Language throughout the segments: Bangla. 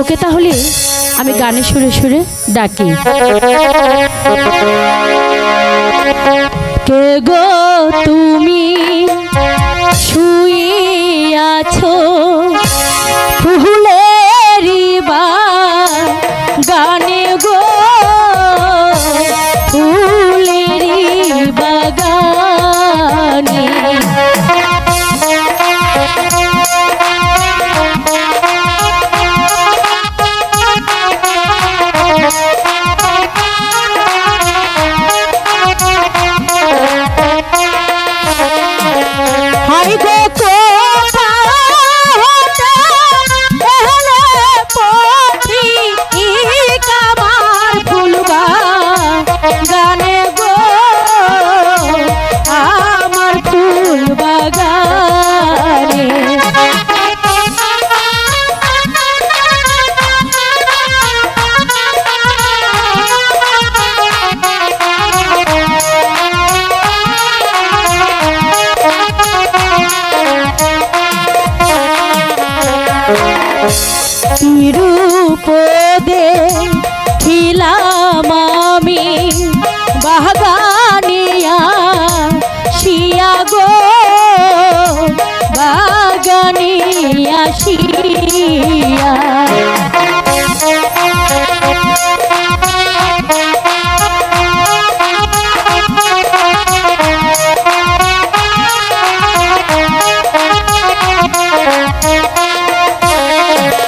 ওকে তাহলে আমি গানে সুরে সুরে ডাকি। কে গো তুমি শুয়ে আছো? ফুলেরি বা গানে গো। তিরুপদে খিলাম আমি বাগানিয়া শিয়া গো বাগানিয়া শিয়া।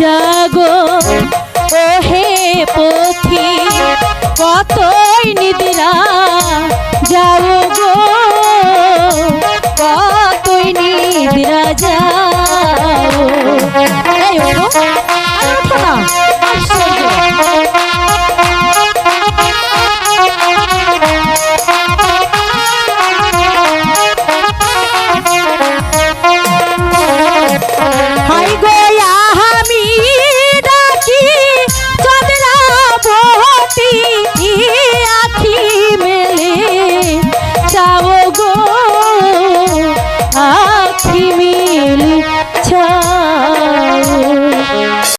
জাগো। জাগো ওহে পথি কতই নিদ্রা যাও গো। কতই নিদ্রা যাও